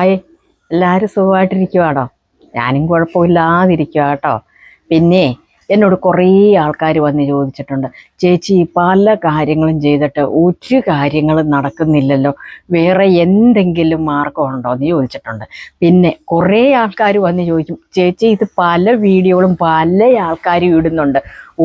Hi. എല്ലാവരും സുഖമായിട്ടിരിക്കുവാടോ ഞാനും കുഴപ്പമില്ലാതിരിക്കുക കേട്ടോ പിന്നെ എന്നോട് കുറേ ആൾക്കാർ വന്ന് ചോദിച്ചിട്ടുണ്ട്. ചേച്ചി പല കാര്യങ്ങളും ചെയ്തിട്ട് ഒരു കാര്യങ്ങളും നടക്കുന്നില്ലല്ലോ. വേറെ എന്തെങ്കിലും മാർഗമുണ്ടോ എന്ന് ചോദിച്ചിട്ടുണ്ട്. പിന്നെ കുറേ ആൾക്കാർ വന്ന് ചോദിക്കും ചേച്ചി ഇത് പല വീഡിയോകളും പല ആൾക്കാരും ഇടുന്നുണ്ട്.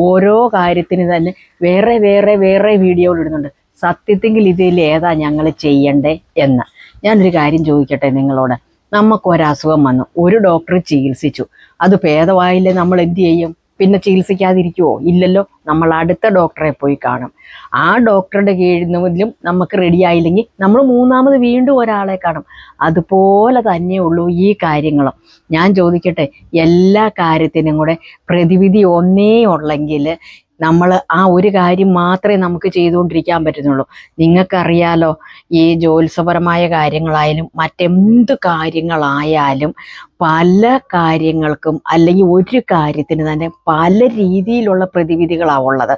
ഓരോ കാര്യത്തിന് തന്നെ വേറെ വേറെ വേറെ വീഡിയോകൾ ഇടുന്നുണ്ട്. സത്യത്തിൽ ഇതിൽ ഏതാ ഞങ്ങൾ ചെയ്യണ്ടേ? എന്ന്. ഞാനൊരു കാര്യം ചോദിക്കട്ടെ നിങ്ങളോട്? നമുക്ക് നമുക്കൊരസുഖം വന്നു. ഒരു ഡോക്ടർ ചികിത്സിച്ചു. അത് ഭേദമായില്ലേ നമ്മൾ എന്ത് ചെയ്യും? പിന്നെ ചികിത്സിക്കാതിരിക്കുവോ? ഇല്ലല്ലോ. നമ്മൾ അടുത്ത ഡോക്ടറെ പോയി കാണും. ആ ഡോക്ടറുടെ കീഴിലും നമുക്ക് റെഡി ആയില്ലെങ്കിൽ നമ്മൾ മൂന്നാമത് വീണ്ടും ഒരാളെ കാണും. അതുപോലെ തന്നെ ഉള്ളൂ ഈ കാര്യങ്ങളും. ഞാൻ ചോദിക്കട്ടെ എല്ലാ കാര്യത്തിനും കൂടെ പ്രതിവിധി ഒന്നേ ഉള്ളെങ്കിൽ നമ്മൾ ആ ഒരു കാര്യം മാത്രമേ നമുക്ക് ചെയ്തുകൊണ്ടിരിക്കാൻ പറ്റുന്നുള്ളൂ. നിങ്ങൾക്കറിയാലോ ഈ ജ്യോത്സപരമായ കാര്യങ്ങളായാലും മറ്റെന്ത് കാര്യങ്ങളായാലും പല കാര്യങ്ങൾക്കും അല്ലെങ്കിൽ ഒരു കാര്യത്തിന് തന്നെ പല രീതിയിലുള്ള പ്രതിവിധികളാണ് ഉള്ളത്.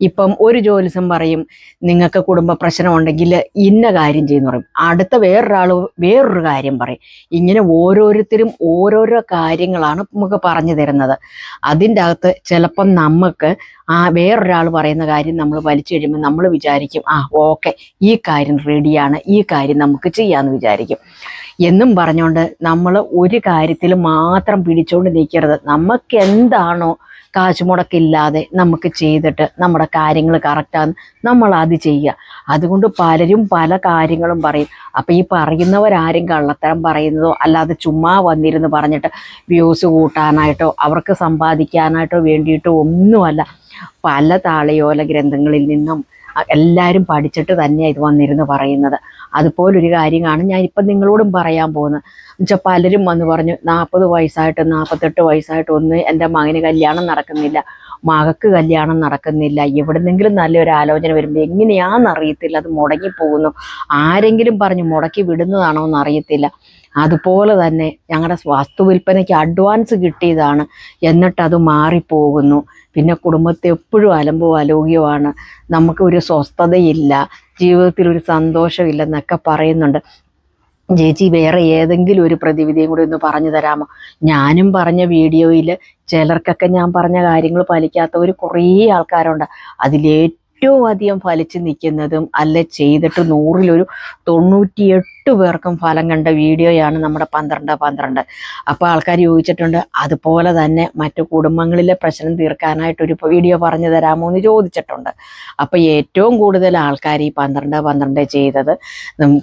ഇപ്പം ഒരു ജ്യോത്സ്യം പറയും നിങ്ങൾക്ക് കുടുംബ പ്രശ്നം ഉണ്ടെങ്കിൽ ഇന്ന കാര്യം ചെയ്യുന്നു പറയും. അടുത്ത വേറൊരാൾ വേറൊരു കാര്യം പറയും. ഇങ്ങനെ ഓരോരുത്തരും ഓരോരോ കാര്യങ്ങളാണ് നമുക്ക് പറഞ്ഞു തരുന്നത്. അതിന്റെ അകത്ത് ചിലപ്പം നമുക്ക് ആ വേറൊരാൾ പറയുന്ന കാര്യം നമ്മൾ വലിച്ചു കഴിയുമ്പോൾ നമ്മൾ വിചാരിക്കും ആ ഓക്കെ ഈ കാര്യം റെഡിയാണ് ഈ കാര്യം നമുക്ക് ചെയ്യാമെന്ന് വിചാരിക്കും. എന്നും പറഞ്ഞുകൊണ്ട് നമ്മൾ ഒരു കാര്യത്തിൽ മാത്രം പിടിച്ചുകൊണ്ട് നിൽക്കരുത് നമുക്ക് എന്താണോ കാശ് മുടക്കില്ലാതെ നമുക്ക് ചെയ്തിട്ട് നമ്മുടെ കാര്യങ്ങൾ കറക്റ്റാന്ന് നമ്മൾ അത് ചെയ്യുക. അതുകൊണ്ട് പലരും പല കാര്യങ്ങളും പറയും. അപ്പം ഈ പറയുന്നവരാരും കള്ളത്തരം പറയുന്നതോ അല്ലാതെ ചുമ്മാ വന്നിരുന്ന് പറഞ്ഞിട്ട് വ്യൂസ് കൂട്ടാനായിട്ടോ അവർക്ക് സമ്പാദിക്കാനായിട്ടോ വേണ്ടിയിട്ടോ ഒന്നുമല്ല. പല താളയോല ഗ്രന്ഥങ്ങളിൽ നിന്നും എല്ലാവരും പഠിച്ചിട്ട് തന്നെയാണ് ഇത് വന്നിരുന്ന് പറയുന്നത്. അതുപോലൊരു കാര്യമാണ് ഞാൻ ഇപ്പം നിങ്ങളോടും പറയാൻ പോകുന്നത്. എന്നുവെച്ചാൽ പലരും വന്ന് പറഞ്ഞു നാൽപ്പത് വയസ്സായിട്ട് നാൽപ്പത്തെട്ട് വയസ്സായിട്ട് ഒന്ന് എന്റെ മകന് കല്യാണം നടക്കുന്നില്ല മകക്ക് കല്യാണം നടക്കുന്നില്ല. എവിടെന്നെങ്കിലും നല്ലൊരു ആലോചന വരുമ്പോൾ എങ്ങനെയാണെന്ന് അറിയത്തില്ല അത് മുടങ്ങിപ്പോകുന്നു. ആരെങ്കിലും പറഞ്ഞു മുടക്കി വിടുന്നതാണോ എന്ന് അറിയത്തില്ല അതുപോലെ തന്നെ ഞങ്ങളുടെ വസ്തു വിൽപ്പനയ്ക്ക് അഡ്വാൻസ് കിട്ടിയതാണ്. എന്നിട്ടത് മാറിപ്പോകുന്നു. പിന്നെ കുടുംബത്തെ എപ്പോഴും അലമ്പോ അലോഗ്യമാണ് നമുക്ക് ഒരു സ്വസ്ഥതയില്ല. ജീവിതത്തിൽ ഒരു സന്തോഷമില്ലെന്നൊക്കെ പറയുന്നുണ്ട്. ചേച്ചി വേറെ ഏതെങ്കിലും ഒരു പ്രതിവിധിയും കൂടി ഒന്ന് പറഞ്ഞു തരാമോ? ഞാനും പറഞ്ഞ വീഡിയോയിൽ ചിലർക്കൊക്കെ ഞാൻ പറഞ്ഞ കാര്യങ്ങൾ പാലിക്കാത്തവർ കുറേ ആൾക്കാരുണ്ട്. അതിലേറ്റവും അധികം ഫലിച്ചു നിൽക്കുന്നതും അല്ല ചെയ്തിട്ട് നൂറിലൊരു തൊണ്ണൂറ്റിയെട്ട് പേർക്കും ഫലം കണ്ട വീഡിയോയാണ് നമ്മുടെ പന്ത്രണ്ട് പന്ത്രണ്ട്. അപ്പോൾ ആൾക്കാർ ചോദിച്ചിട്ടുണ്ട് അതുപോലെ തന്നെ മറ്റു കുടുംബങ്ങളിലെ പ്രശ്നം തീർക്കാനായിട്ടൊരു വീഡിയോ പറഞ്ഞു തരാമോ? എന്ന് ചോദിച്ചിട്ടുണ്ട്. അപ്പോൾ ഏറ്റവും കൂടുതൽ ആൾക്കാർ ഈ പന്ത്രണ്ട് പന്ത്രണ്ട് ചെയ്തത്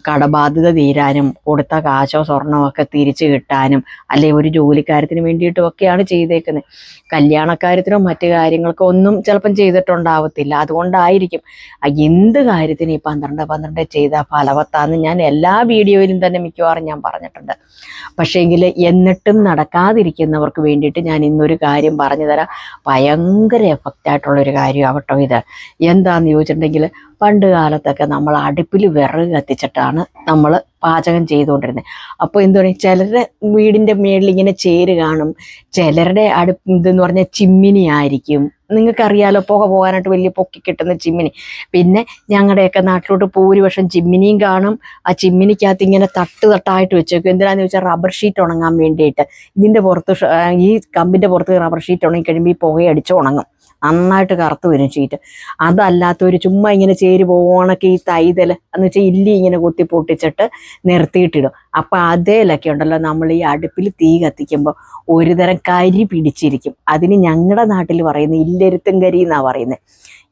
കടബാധ്യത തീരാനും കൊടുത്ത കാശോ സ്വർണമോ ഒക്കെ തിരിച്ചു കിട്ടാനും അല്ലെങ്കിൽ ഒരു ജോലിക്കാര്യത്തിന് വേണ്ടിയിട്ടും ഒക്കെയാണ് ചെയ്തേക്കുന്നത്. കല്യാണക്കാര്യത്തിനോ മറ്റു കാര്യങ്ങൾക്കോ ഒന്നും ചിലപ്പം ചെയ്തിട്ടുണ്ടാവത്തില്ല. അതുകൊണ്ടായിരിക്കും എന്ത് കാര്യത്തിന് ഈ പന്ത്രണ്ട് പന്ത്രണ്ട് ചെയ്ത ഫലവത്താന്ന് ഞാൻ എല്ലാ വീഡിയോയിലും തന്നെ മിക്കവാറും ഞാൻ പറഞ്ഞിട്ടുണ്ട്. പക്ഷേങ്കിൽ എന്നിട്ടും നടക്കാതിരിക്കുന്നവർക്ക് വേണ്ടിയിട്ട് ഞാൻ ഇന്നൊരു കാര്യം പറഞ്ഞു തരാം. ഭയങ്കര എഫക്റ്റായിട്ടുള്ളൊരു കാര്യമാവട്ടോ ഇത്. എന്താണെന്ന് ചോദിച്ചിട്ടുണ്ടെങ്കിൽ പണ്ട് കാലത്തൊക്കെ നമ്മൾ അടുപ്പിൽ വിറക് കത്തിച്ചിട്ടാണ് നമ്മൾ പാചകം ചെയ്തുകൊണ്ടിരുന്നത് അപ്പോൾ എന്തു പറയും? ചിലരുടെ വീടിന്റെ മേളിൽ ഇങ്ങനെ ചേര് കാണും. ചിലരുടെ അടുപ്പ് ഇതെന്ന് പറഞ്ഞാൽ ചിമ്മിനി ആയിരിക്കും. നിങ്ങൾക്കറിയാലോ പുക പോകാനായിട്ട് വലിയ പൊക്കി കിട്ടുന്ന ചിമ്മിനി. പിന്നെ ഞങ്ങളുടെയൊക്കെ നാട്ടിലോട്ട് ഭൂരിപക്ഷം ചിമ്മിനിയും കാണും. ആ ചിമ്മിനിക്കകത്ത് ഇങ്ങനെ തട്ട് തട്ടായിട്ട് വെച്ചേക്കും. എന്തിനാന്ന് ചോദിച്ചാൽ റബ്ബർ ഷീറ്റ് ഉണങ്ങാൻ വേണ്ടിയിട്ട്. ഇതിന്റെ പുറത്ത് ഈ കമ്പിന്റെ പുറത്ത് റബ്ബർ ഷീറ്റ് ഉണങ്ങി കഴിയുമ്പോൾ ഈ പുകയടിച്ച് ഉണങ്ങും. നന്നായിട്ട് കറുത്ത് വരും ഷീറ്റ് അതല്ലാത്തൊരു ചുമ്മാ ഇങ്ങനെ ചേരി പോകണക്ക് ഈ തൈതൽ എന്ന് വെച്ചാൽ ഇല്ലി ഇങ്ങനെ കുത്തി പൊട്ടിച്ചിട്ട് നിർത്തിയിട്ടിടും. അപ്പം അതേലൊക്കെ ഉണ്ടല്ലോ നമ്മൾ ഈ അടുപ്പിൽ തീ കത്തിക്കുമ്പോൾ ഒരുതരം കരി പിടിച്ചിരിക്കും. അതിന് ഞങ്ങളുടെ നാട്ടിൽ പറയുന്നത് ഇല്ലരുത്തും കരി എന്നാണ് പറയുന്നത്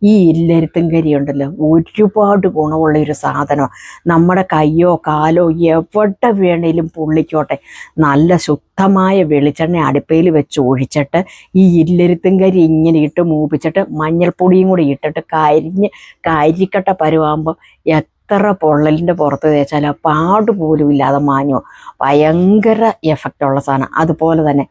ഈ ഇല്ലരുത്തും കരി ഉണ്ടല്ലോ ഒരുപാട് ഗുണമുള്ള ഒരു സാധനമാണ് നമ്മുടെ കയ്യോ കാലോ എവിടെ വേണേലും പൊള്ളിക്കോട്ടെ. നല്ല ശുദ്ധമായ വെളിച്ചെണ്ണ അടുപ്പയിൽ വെച്ച് ഒഴിച്ചിട്ട് ഈ ഇല്ലരുത്തും കരി ഇങ്ങനെ ഇട്ട് മൂപ്പിച്ചിട്ട് മഞ്ഞൾപ്പൊടിയും കൂടി ഇട്ടിട്ട് കരിഞ്ഞ് കരിക്കട്ട പരുവാകുമ്പോൾ എത്ര പൊള്ളലിന്റെ പുറത്ത് തേച്ചാൽ പാടുപോലും പാട് പോലും ഇല്ലാതെ മാഞ്ഞു. ഭയങ്കര എഫക്റ്റുള്ള സാധനം. അതുപോലെ തന്നെ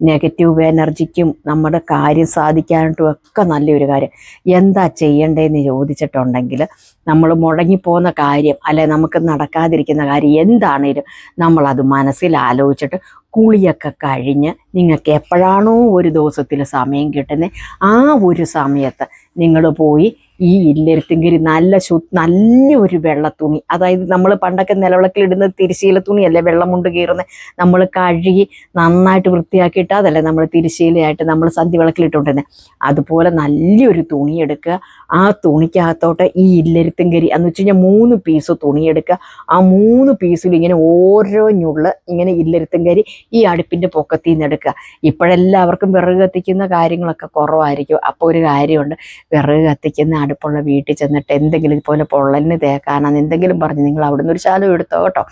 നെഗറ്റീവ് എനർജിക്കും നമ്മുടെ കാര്യം സാധിക്കാനായിട്ടും ഒക്കെ നല്ലൊരു കാര്യം. എന്താ ചെയ്യേണ്ടതെന്ന് ചോദിച്ചിട്ടുണ്ടെങ്കിൽ നമ്മൾ മുടങ്ങിപ്പോകുന്ന കാര്യം അല്ലെ നമുക്ക് നടക്കാതിരിക്കുന്ന കാര്യം എന്താണേലും നമ്മളത് മനസ്സിൽ ആലോചിച്ചിട്ട് കുളിയൊക്കെ കഴിഞ്ഞ് നിങ്ങൾക്ക് എപ്പോഴാണോ ഒരു ദിവസത്തിൽ സമയം കിട്ടുന്നത് ആ ഒരു സമയത്ത് നിങ്ങൾ പോയി ഈ ഇല്ലരുത്തിങ്കരി നല്ല ശു നല്ലൊരു വെള്ള തുണി അതായത് നമ്മൾ പണ്ടൊക്കെ നിലവിളക്കിലിടുന്ന തിരിശീല തുണിയല്ലേ വെള്ളം കൊണ്ട് കീറുന്നത് നമ്മൾ കഴുകി നന്നായിട്ട് വൃത്തിയാക്കിയിട്ട് അതല്ലേ നമ്മൾ തിരിശീലയായിട്ട് നമ്മൾ സന്ധ്യ വിളക്കിലിട്ടുകൊണ്ടിരുന്നത് അതുപോലെ നല്ലൊരു തുണി എടുക്കുക ആ തുണിക്കകത്തോട്ട് ഈ ഇല്ലരുത്തിങ്കരി എന്ന് വെച്ച് കഴിഞ്ഞാൽ മൂന്ന് പീസ് തുണി എടുക്കുക ആ മൂന്ന് പീസിൽ ഇങ്ങനെ ഓരോ ഞുള്ള് ഇങ്ങനെ ഇല്ലരുത്തിങ്കരി ഈ അടുപ്പിന്റെ പൊക്കത്തിൽ നിന്ന് എടുക്കുക. ഇപ്പോഴെല്ലാവർക്കും വിറക് കത്തിക്കുന്ന കാര്യങ്ങളൊക്കെ കുറവായിരിക്കും. അപ്പോൾ ഒരു കാര്യമുണ്ട്. വിറക് കത്തിക്കുന്ന അടുപ്പുള്ള വീട്ടിൽ ചെന്നിട്ട് എന്തെങ്കിലും ഇതുപോലെ പൊള്ളലിന് തേക്കാനാന്ന് എന്തെങ്കിലും പറഞ്ഞ് നിങ്ങൾ അവിടുന്ന് ഒരു ശാലം എടുത്തോ കേട്ടോ.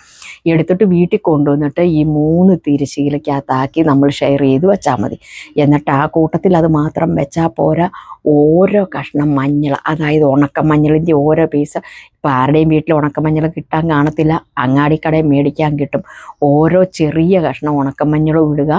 എടുത്തിട്ട് വീട്ടിൽ കൊണ്ടുവന്നിട്ട് ഈ മൂന്ന് തിരിശീലയ്ക്കകത്താക്കി നമ്മൾ ഷെയർ ചെയ്ത് വെച്ചാൽ മതി. എന്നിട്ട് ആ കൂട്ടത്തിൽ അത് മാത്രം വെച്ചാൽ പോരാ ഓരോ കഷ്ണം മഞ്ഞൾ അതായത് ഉണക്കമഞ്ഞളിന്റെ ഓരോ പീസ് ഇപ്പം ആരുടെയും വീട്ടിൽ ഉണക്കമഞ്ഞൾ കിട്ടാൻ കാണത്തില്ല. അങ്ങാടിക്കടയിൽ മേടിക്കാൻ കിട്ടും. ഓരോ ചെറിയ കഷ്ണം ഉണക്കമഞ്ഞളും ഇടുക.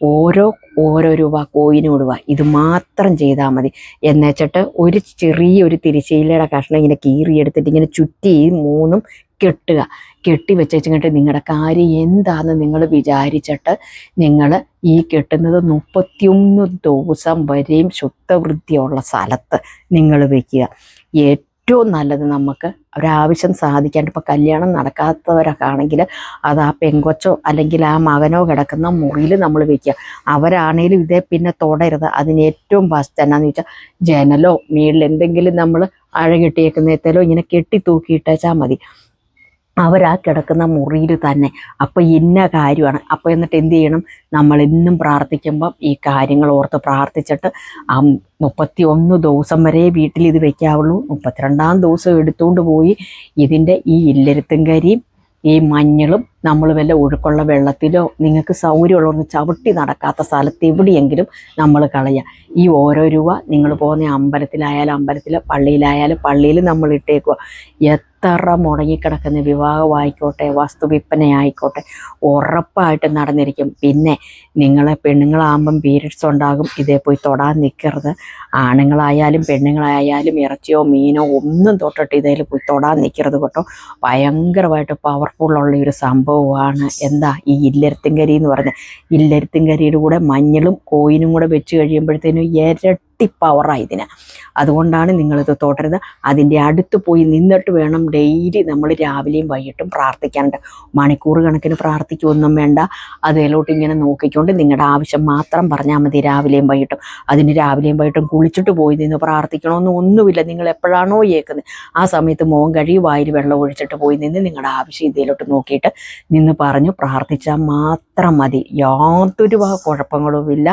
ഓരോ ഓരോ രൂപ കോയിനും ഇടുക. ഇത് മാത്രം ചെയ്താൽ മതി. എന്നുവെച്ചിട്ട് ഒരു ചെറിയൊരു തിരിശീലയുടെ കഷ്ണം ഇങ്ങനെ കീറിയെടുത്തിട്ട് ഇങ്ങനെ ചുറ്റി മൂന്നും കെട്ടുക. കെട്ടി വെച്ചിട്ട് നിങ്ങളുടെ കാര്യം എന്താണെന്ന് നിങ്ങൾ വിചാരിച്ചിട്ട് നിങ്ങൾ ഈ കെട്ടുന്നത് മുപ്പത്തിയൊന്ന് ദിവസം വരെയും ശുദ്ധവൃത്തിയുള്ള സ്ഥലത്ത് നിങ്ങൾ വയ്ക്കുക ഏറ്റവും നല്ലത് നമുക്ക് ഒരാവശ്യം സാധിക്കാണ്ട് ഇപ്പോൾ കല്യാണം നടക്കാത്തവരൊക്കെ ആണെങ്കിൽ അത് ആ പെങ്കൊച്ചോ അല്ലെങ്കിൽ ആ മകനോ കിടക്കുന്ന മുറിയിൽ നമ്മൾ വെക്കുക. അവരാണേലും ഇതേ പിന്നെ തൊടരുത്. അതിന് ഏറ്റവും ഫസ്റ്റ് എന്നാന്ന് ചോദിച്ചാൽ ജനലോ മേളിൽ എന്തെങ്കിലും നമ്മൾ അഴ കെട്ടിയേക്കുന്നേത്തേലോ ഇങ്ങനെ കെട്ടി തൂക്കിയിട്ടേച്ചാൽ മതി. അവരാ കിടക്കുന്ന മുറിയിൽ തന്നെ. അപ്പോൾ ഇന്ന കാര്യമാണ്. അപ്പോൾ എന്നിട്ട് എന്ത് ചെയ്യണം? നമ്മൾ എന്നും പ്രാർത്ഥിക്കുമ്പം ഈ കാര്യങ്ങൾ ഓർത്ത് പ്രാർത്ഥിച്ചിട്ട് ആ മുപ്പത്തി ഒന്ന് ദിവസം വരെ വീട്ടിൽ ഇത് വെക്കാവുള്ളൂ. മുപ്പത്തിരണ്ടാം ദിവസം എടുത്തുകൊണ്ട് പോയി ഇതിന്റെ ഈ ഇല്ലരുത്തും കരിയും ഈ മഞ്ഞളും നമ്മൾ വല്ല ഒഴുക്കുള്ള വെള്ളത്തിലോ നിങ്ങൾക്ക് സൗകര്യമുള്ളവർക്ക് ചവിട്ടി നടക്കാത്ത സ്ഥലത്ത് എവിടെയെങ്കിലും നമ്മൾ കളയുക. ഈ ഓരോ രൂപ നിങ്ങൾ പോകുന്ന അമ്പലത്തിലായാലും അമ്പലത്തിൽ പള്ളിയിലായാലും പള്ളിയിൽ നമ്മൾ ഇട്ടേക്കുക. എത്ര മുടങ്ങിക്കിടക്കുന്ന വിവാഹമായിക്കോട്ടെ വസ്തുവിൽപ്പനയായിക്കോട്ടെ ഉറപ്പായിട്ട് നടന്നിരിക്കും. പിന്നെ നിങ്ങളെ പെണ്ണുങ്ങളാകുമ്പം പീരിയഡ്സ് ഉണ്ടാകും ഇതേ പോയി തൊടാൻ നിൽക്കരുത് ആണുങ്ങളായാലും പെണ്ണുങ്ങളായാലും ഇറച്ചിയോ മീനോ ഒന്നും തൊട്ടിട്ട് ഇതേൽ പോയി തൊടാൻ നിൽക്കരുത് കേട്ടോ. ഭയങ്കരമായിട്ട് പവർഫുള്ളുള്ള ഒരു സംഭവമാണ്. എന്താ ഈ ഇല്ലരുത്തിങ്കരി എന്ന് പറഞ്ഞ ഇല്ലരുത്തിങ്കരിയുടെ കൂടെ മഞ്ഞളും കോയിനും കൂടെ വെച്ച് കഴിയുമ്പോഴത്തേനും ഇരട്ടി പവറാണ് ഇതിന്. അതുകൊണ്ടാണ് നിങ്ങളിത് തോട്ടരുത് അതിന്റെ അടുത്ത് പോയി നിന്നിട്ട് വേണം ഡെയിലി നമ്മൾ രാവിലെയും വൈകിട്ടും പ്രാർത്ഥിക്കാനുണ്ട്. മണിക്കൂർ കണക്കിന് പ്രാർത്ഥിക്കുകയൊന്നും വേണ്ട. അതിലോട്ട് ഇങ്ങനെ നോക്കിക്കൊണ്ട് നിങ്ങളുടെ ആവശ്യം മാത്രം പറഞ്ഞാൽ മതി രാവിലെയും വൈകിട്ടും. അതിന് രാവിലെയും വൈകിട്ടും കുളിച്ചിട്ട് പോയി നിന്ന് പ്രാർത്ഥിക്കണമെന്ന് ഒന്നുമില്ല. നിങ്ങൾ എപ്പോഴാണോ ഏക്കുന്നത് ആ സമയത്ത് മോൻ കഴി വായിൽ വെള്ളം ഒഴിച്ചിട്ട് പോയി നിന്ന് നിങ്ങളുടെ ആവശ്യം ഇതിലോട്ട് നോക്കിയിട്ട് നിന്ന് പറഞ്ഞു പ്രാർത്ഥിച്ചാൽ മാത്രം മതി. യാതൊരു കുഴപ്പങ്ങളുമില്ല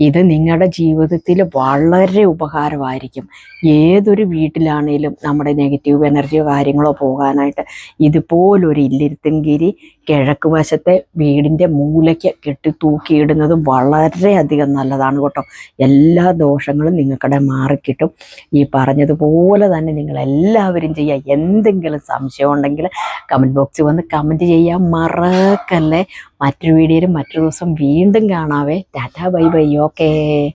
ഇത് നിങ്ങളുടെ ജീവിതത്തിൽ വളരെ ഉപകാരമായിരിക്കും. ഏതൊരു വീട്ടിലാണേലും നമ്മുടെ നെഗറ്റീവ് എനർജിയോ കാര്യങ്ങളോ പോകാനായിട്ട് ഇതുപോലൊരു ഇല്ലിരുത്തുംകിരി കിഴക്ക് വശത്തെ വീടിന്റെ മൂലയ്ക്ക് കെട്ടി തൂക്കിയിടുന്നത് വളരെയധികം നല്ലതാണ് കേട്ടോ. എല്ലാ ദോഷങ്ങളും നിങ്ങൾക്കിടെ മാറിക്കിട്ടും. ഈ പറഞ്ഞതുപോലെ തന്നെ നിങ്ങൾ എല്ലാവരും ചെയ്യുക എന്തെങ്കിലും സംശയം ഉണ്ടെങ്കിൽ കമന്റ് ബോക്സിൽ വന്ന് കമന്റ് ചെയ്യാൻ മറക്കല്ലേ. മറ്റൊരു വീഡിയോയിൽ മറ്റൊരു ദിവസം വീണ്ടും കാണാവേ. Tata bye bye okay